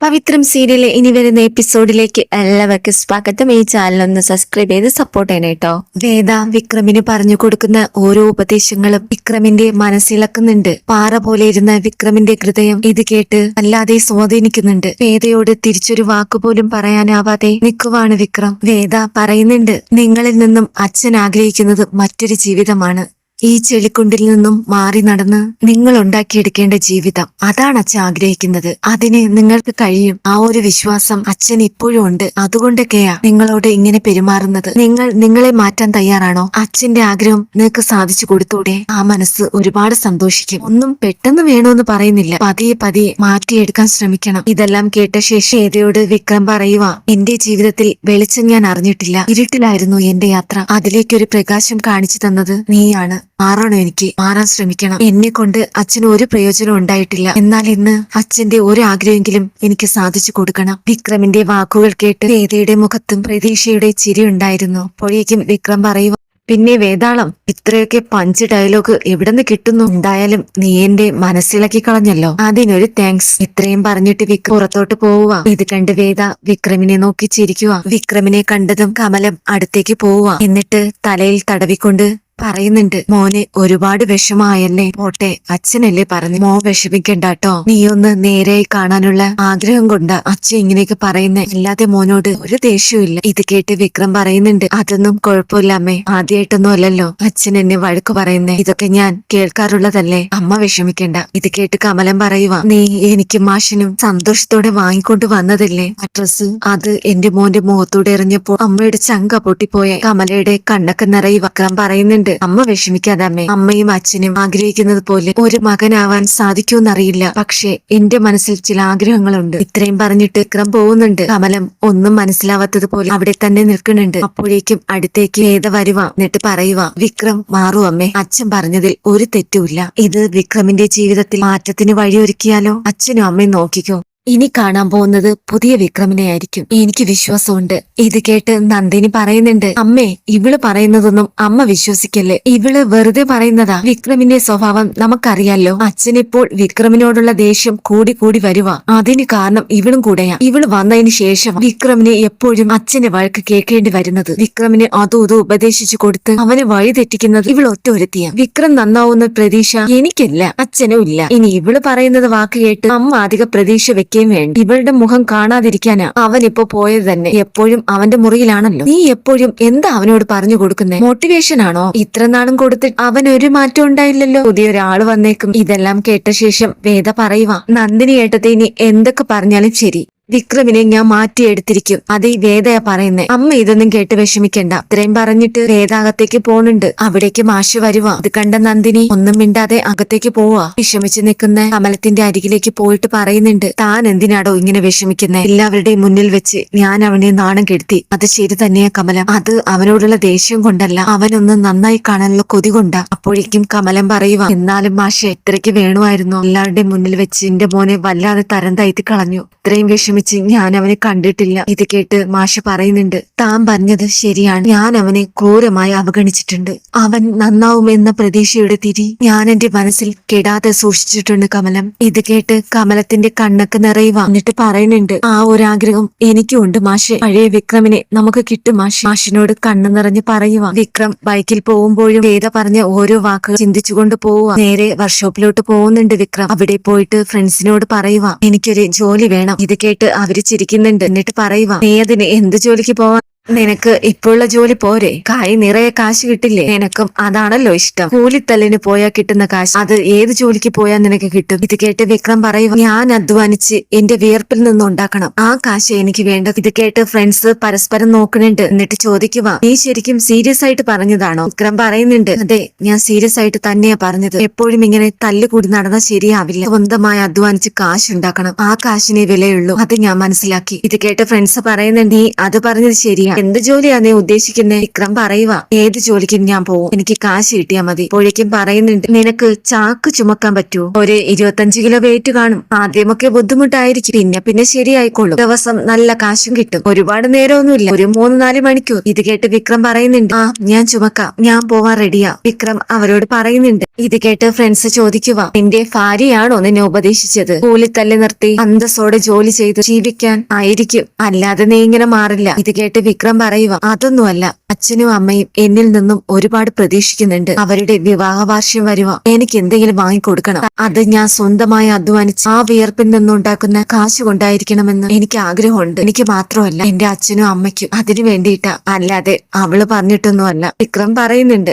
പവിത്രം സീരിയലിലെ ഇനി വരുന്ന എപ്പിസോഡിലേക്ക് എല്ലാവർക്കും സ്വാഗതം. ഈ ചാനൽ ഒന്ന് സബ്സ്ക്രൈബ് ചെയ്ത് സപ്പോർട്ട് ചെയ്യണം കേട്ടോ വേദ വിക്രമിന് പറഞ്ഞു കൊടുക്കുന്ന ഓരോ ഉപദേശങ്ങളും വിക്രമിന്റെ മനസ്സിളക്കുന്നുണ്ട് പാറ പോലെ ഇരുന്ന വിക്രമിന്റെ ഹൃദയം ഇത് കേട്ട് അല്ലാതെ സ്വാധീനിക്കുന്നുണ്ട്. വേദയോട് തിരിച്ചൊരു വാക്കുപോലും പറയാനാവാതെ നിൽക്കുവാണ് വിക്രം. വേദ പറയുന്നുണ്ട് നിങ്ങളിൽ നിന്നും അച്ഛൻ ആഗ്രഹിക്കുന്നത് മറ്റൊരു ജീവിതമാണ്. ഈ ചെളിക്കുണ്ടിൽ നിന്നും മാറി നടന്ന് നിങ്ങൾ ഉണ്ടാക്കിയെടുക്കേണ്ട ജീവിതം അതാണ് അച്ഛൻ ആഗ്രഹിക്കുന്നത്. അതിന് നിങ്ങൾക്ക് കഴിയും. ആ ഒരു വിശ്വാസം അച്ഛൻ ഇപ്പോഴും ഉണ്ട്. അതുകൊണ്ടൊക്കെയാ നിങ്ങളോട് ഇങ്ങനെ പെരുമാറുന്നത്. നിങ്ങൾ നിങ്ങളെ മാറ്റാൻ തയ്യാറാണോ? അച്ഛന്റെ ആഗ്രഹം നിങ്ങൾക്ക് സാധിച്ചു കൊടുത്തൂടെ ആ മനസ്സ് ഒരുപാട് സന്തോഷിക്കും. ഒന്നും പെട്ടെന്ന് വേണമെന്ന് പറയുന്നില്ല. പതിയെ പതിയെ മാറ്റിയെടുക്കാൻ ശ്രമിക്കണം. ഇതെല്ലാം കേട്ട ശേഷം ഏതയോട് വിക്രം പറയുക എന്റെ ജീവിതത്തിൽ വെളിച്ചം ഞാൻ അറിഞ്ഞിട്ടില്ല. ഇരുട്ടിലായിരുന്നു എന്റെ യാത്ര. അതിലേക്കൊരു പ്രകാശം കാണിച്ചു തന്നത് നീയാണ്. മാറണം എനിക്ക്? മാറാൻ ശ്രമിക്കണം. എന്നെ കൊണ്ട് അച്ഛന് ഒരു പ്രയോജനം ഉണ്ടായിട്ടില്ല. എന്നാൽ ഇന്ന് അച്ഛന്റെ ഒരു ആഗ്രഹമെങ്കിലും എനിക്ക് സാധിച്ചു കൊടുക്കണം. വിക്രമിന്റെ വാക്കുകൾ കേട്ട് വേദയുടെ മുഖത്തും പ്രതീക്ഷയുടെ ചിരി ഉണ്ടായിരുന്നു. അപ്പോഴേക്കും വിക്രം പറയുക പിന്നെ വേതാളം ഇത്രയൊക്കെ പഞ്ച് ഡയലോഗ് എവിടെന്ന് കിട്ടുന്നു? എന്തായാലും നീ എന്റെ മനസ്സിലാക്കി കളഞ്ഞല്ലോ. അതിനൊരു താങ്ക്സ് ഇത്രയും പറഞ്ഞിട്ട് വിക്രം പുറത്തോട്ട് പോവുക. ഇത് കണ്ട് വേദ വിക്രമിനെ നോക്കി ചിരിക്കുക. വിക്രമിനെ കണ്ടതും കമലം അടുത്തേക്ക് പോവുക. എന്നിട്ട് തലയിൽ തടവിക്കൊണ്ട് പറയുന്നുണ്ട്. മോനെ ഒരുപാട് വിഷമായല്ലേ പോട്ടെ അച്ഛനല്ലേ പറഞ്ഞു മോ വിഷമിക്കണ്ടാട്ടോ. നീ ഒന്ന് നേരെ കാണാനുള്ള ആഗ്രഹം കൊണ്ടാ അച്ഛൻ ഇങ്ങനെയൊക്കെ പറയുന്നേ. അല്ലാതെ മോനോട് ഒരു ദേഷ്യവും ഇത് കേട്ട് വിക്രം പറയുന്നുണ്ട്. അതൊന്നും കുഴപ്പമില്ല അമ്മേ. ആദ്യമായിട്ടൊന്നും അല്ലല്ലോ അച്ഛൻ എന്നെ വഴക്ക് പറയുന്നേ. ഇതൊക്കെ ഞാൻ കേൾക്കാറുള്ളതല്ലേ? അമ്മ വിഷമിക്കണ്ട. ഇത് കേട്ട് കമലം പറയുക നീ എനിക്ക് മാഷനും സന്തോഷത്തോടെ വാങ്ങിക്കൊണ്ട് വന്നതല്ലേ? ആ ഡ്രസ് അത് എന്റെ മോന്റെ മുഖത്തൂടെ എറിഞ്ഞപ്പോ അമ്മയുടെ ചങ്ക പൊട്ടിപ്പോയ കമലയുടെ കണ്ണൊക്കെ നിറയി വിക്രം പറയുന്നുണ്ട്. അമ്മ വിഷമിക്കാതെ അമ്മേ അമ്മയും അച്ഛനും ആഗ്രഹിക്കുന്നത് പോലെ ഒരു മകനാവാൻ സാധിക്കുമെന്നറിയില്ല. പക്ഷേ എന്റെ മനസ്സിൽ ചില ആഗ്രഹങ്ങളുണ്ട്. ഇത്രയും പറഞ്ഞിട്ട് വിക്രം പോകുന്നുണ്ട്. കമലം ഒന്നും മനസ്സിലാവാത്തതുപോലെ അവിടെ തന്നെ നിൽക്കുന്നുണ്ട്. അപ്പോഴേക്കും അടുത്തേക്ക് വേദ വരുവ? എന്നിട്ട് പറയുക വിക്രം മാറൂ അമ്മേ. അച്ഛൻ പറഞ്ഞതിൽ ഒരു തെറ്റുമില്ല. ഇത് വിക്രമിന്റെ ജീവിതത്തിൽ മാറ്റത്തിന് വഴിയൊരുക്കിയാലോ? അച്ഛനും അമ്മയും നോക്കിക്കോ. ഇനി കാണാൻ പോകുന്നത് പുതിയ വിക്രമിനെ ആയിരിക്കും. എനിക്ക് വിശ്വാസമുണ്ട്. ഇത് കേട്ട് നന്ദിനി പറയുന്നുണ്ട് അമ്മേ ഇവൾ പറയുന്നതൊന്നും അമ്മ വിശ്വസിക്കല്ലേ? ഇവൾ വെറുതെ പറയുന്നതാ. വിക്രമിന്റെ സ്വഭാവം നമുക്കറിയാലോ. അച്ഛനിപ്പോൾ വിക്രമിനോടുള്ള ദേഷ്യം കൂടി കൂടി വരുവാ. അതിന് കാരണം ഇവളും കൂടെയാ. ഇവൾ വന്നതിന് ശേഷം വിക്രമിനെ എപ്പോഴും അച്ഛന്റെ വഴക്ക് കേൾക്കേണ്ടി വരുന്നത്. വിക്രമിനെ അതും ഇതും ഉപദേശിച്ചു കൊടുത്ത് അവനെ വഴി തെറ്റിക്കുന്നത് ഇവൾ ഒറ്റ ഒരുത്തിയ വിക്രം നന്നാവുന്ന പ്രതീക്ഷ എനിക്കില്ല. അച്ഛനും ഇല്ല. ഇനി ഇവൾ പറയുന്നത് വാക്ക് കേട്ട് അമ്മ അധിക പ്രതീക്ഷ വെക്കുകയും വേണ്ടി. ഇവളുടെ മുഖം കാണാതിരിക്കാനാ അവൻ ഇപ്പൊ പോയത് തന്നെ എപ്പോഴും അവന്റെ മുറിയിലാണല്ലോ. നീ എപ്പോഴും എന്താ അവനോട് പറഞ്ഞു കൊടുക്കുന്നേ? മോട്ടിവേഷൻ ആണോ? ഇത്ര നാളും കൊടുത്തിട്ട് അവൻ ഒരു മാറ്റം ഉണ്ടായില്ലല്ലോ. പുതിയൊരാൾ വന്നേക്കും. ഇതെല്ലാം കേട്ട ശേഷം വേദ പറയുക നന്ദിനി ഏട്ടത്തെ ഇനി എന്തൊക്കെ പറഞ്ഞാലും ശരി. വിക്രമിനെ ഞാൻ മാറ്റിയെടുത്തിരിക്കും. അത് വേദയാ പറയുന്നേ. അമ്മ ഇതൊന്നും കേട്ട് വിഷമിക്കണ്ട. ഇത്രയും പറഞ്ഞിട്ട് വേദ അകത്തേക്ക് പോണുണ്ട്. അവിടേക്ക് മാഷ് വരുവാ. ഇത് കണ്ട നന്ദിനി ഒന്നും മിണ്ടാതെ അകത്തേക്ക് പോവാ. വിഷമിച്ചു നിൽക്കുന്ന കമലത്തിന്റെ അരികിലേക്ക് പോയിട്ട് പറയുന്നുണ്ട്. താൻ എന്തിനാടോ ഇങ്ങനെ വിഷമിക്കുന്നേ? എല്ലാവരുടെയും മുന്നിൽ വെച്ച് ഞാൻ അവനെ നാണം കെടുത്തി. അത് ശരി തന്നെയാ കമലം. അത് അവനോടുള്ള ദേഷ്യം കൊണ്ടല്ല. അവനൊന്ന് നന്നായി കാണാനുള്ള കൊതി കൊണ്ടാ. അപ്പോഴേക്കും കമലം പറയുക എന്നാലും മാഷ് എത്രയ്ക്ക് വേണമായിരുന്നു. എല്ലാവരുടെയും മുന്നിൽ വെച്ച് എന്റെ മോനെ വല്ലാതെ തരം തയ്ത്തി കളഞ്ഞു. ഇത്രയും വിഷമിച്ച് ഞാൻ അവനെ കണ്ടിട്ടില്ല. ഇത് കേട്ട് മാഷ പറയുന്നുണ്ട് താൻ പറഞ്ഞത് ശരിയാണ്. ഞാൻ അവനെ ക്രൂരമായി അവഗണിച്ചിട്ടുണ്ട്. അവൻ നന്നാവുമെന്ന പ്രതീക്ഷയുടെ തിരി ഞാൻ എന്റെ മനസ്സിൽ കെടാതെ സൂക്ഷിച്ചിട്ടുണ്ട് കമലം. ഇത് കേട്ട് കമലത്തിന്റെ കണ്ണൊക്കെ നിറയുക എന്നിട്ട് പറയുന്നുണ്ട് ആ ഒരു ആഗ്രഹം എനിക്കും ഉണ്ട് മാഷെ. പഴയ വിക്രമിനെ നമുക്ക് കിട്ടും മാഷ്. മാഷിനോട് കണ്ണു നിറഞ്ഞ് പറയുക വിക്രം ബൈക്കിൽ പോകുമ്പോഴും വേദ പറഞ്ഞ ഓരോ വാക്കുകൾ ചിന്തിച്ചുകൊണ്ട് പോവുക നേരെ വർക്ക്ഷോപ്പിലോട്ട് പോകുന്നുണ്ട് വിക്രം. അവിടെ പോയിട്ട് ഫ്രണ്ട്സിനോട് പറയുക എനിക്കൊരു ജോലി വേണം. ഇത് കേട്ട് അവർ ചിരിക്കുന്നുണ്ട്. എന്നിട്ട് പറയുക നീ അതിന് എന്ത് ജോലിക്ക് പോവാൻ നിനക്ക് ഇപ്പോഴുള്ള ജോലി പോരെ? കായ് നിറയെ കാശ് കിട്ടില്ലേ? നിനക്കും അതാണല്ലോ ഇഷ്ടം. കൂലിത്തല്ലിന് പോയാൽ കിട്ടുന്ന കാശ്. അത് ഏത് ജോലിക്ക് പോയാൽ നിനക്ക് കിട്ടും? ഇത് കേട്ട് വിക്രം പറയുക ഞാൻ അധ്വാനിച്ച് എന്റെ വിയർപ്പിൽ നിന്ന് ഉണ്ടാക്കണം. ആ കാശ് എനിക്ക് വേണ്ടത്. ഇത് കേട്ട് ഫ്രണ്ട്സ് പരസ്പരം നോക്കുന്നുണ്ട്. എന്നിട്ട് ചോദിക്കുക നീ ശരിക്കും സീരിയസ് ആയിട്ട് പറഞ്ഞതാണോ? വിക്രം പറയുന്നുണ്ട് അതെ ഞാൻ സീരിയസ് ആയിട്ട് തന്നെയാ പറഞ്ഞത്. എപ്പോഴും ഇങ്ങനെ തല്ലുകൂടി നടന്നാൽ ശരിയാവില്ല. സ്വന്തമായി അധ്വാനിച്ച് കാശ് ഉണ്ടാക്കണം. ആ കാശിനെ വിലയുള്ളൂ. അത് ഞാൻ മനസ്സിലാക്കി. ഇത് കേട്ട് ഫ്രണ്ട്സ് പറയുന്നുണ്ട് നീ അത് പറഞ്ഞത് ശരിയാ. എന്ത് ജോലിയാ നീ ഉദ്ദേശിക്കുന്നേ? വിക്രം പറയുക ഏത് ജോലിക്കും ഞാൻ പോവും. എനിക്ക് കാശ് കിട്ടിയാ മതി. അപ്പോഴേക്കും പറയുന്നുണ്ട് നിനക്ക് ചാക്ക് ചുമക്കാൻ പറ്റൂ ഒരു ഇരുപത്തഞ്ച് കിലോ വെയിറ്റ് കാണും. ആദ്യമൊക്കെ ബുദ്ധിമുട്ടായിരിക്കും. പിന്നെ പിന്നെ ശരിയായിക്കോളും. ദിവസം നല്ല കാശും കിട്ടും. ഒരുപാട് നേരമൊന്നുമില്ല. ഒരു മൂന്ന് നാല് മണിക്കൂർ. ഇത് കേട്ട് വിക്രം പറയുന്നുണ്ട് ആ ഞാൻ ചുമക്കാം. ഞാൻ പോവാൻ റെഡിയാ വിക്രം അവരോട് പറയുന്നുണ്ട് ഇത് കേട്ട് ഫ്രണ്ട്സ് ചോദിക്കുക നിന്റെ ഭാര്യയാണോ നിന്നെ ഉപദേശിച്ചത്? കൂലിത്തല്ല് നിർത്തി അന്തസ്സോടെ ജോലി ചെയ്ത് ജീവിക്കാൻ ആയിരിക്കും. അല്ലാതെ നീ ഇങ്ങനെ മാറില്ല. ഇത് കേട്ട് വിക്രം പറയുക. അതൊന്നുമല്ല. അച്ഛനും അമ്മയും എന്നിൽ നിന്നും ഒരുപാട് പ്രതീക്ഷിക്കുന്നുണ്ട്. അവരുടെ വിവാഹ വാർഷ്യം വരുക എനിക്ക് എന്തെങ്കിലും വാങ്ങിക്കൊടുക്കണം. അത് ഞാൻ സ്വന്തമായി അധ്വാനിച്ച് ആ വിയർപ്പിൽ നിന്നുണ്ടാക്കുന്ന കാശ് കൊണ്ടായിരിക്കണമെന്ന് എനിക്ക് ആഗ്രഹമുണ്ട്. എനിക്ക് മാത്രമല്ല എന്റെ അച്ഛനും അമ്മയ്ക്കും അതിനു വേണ്ടിയിട്ടാ. അല്ലാതെ അവൾ പറഞ്ഞിട്ടൊന്നുമല്ല. വിക്രം പറയുന്നുണ്ട്.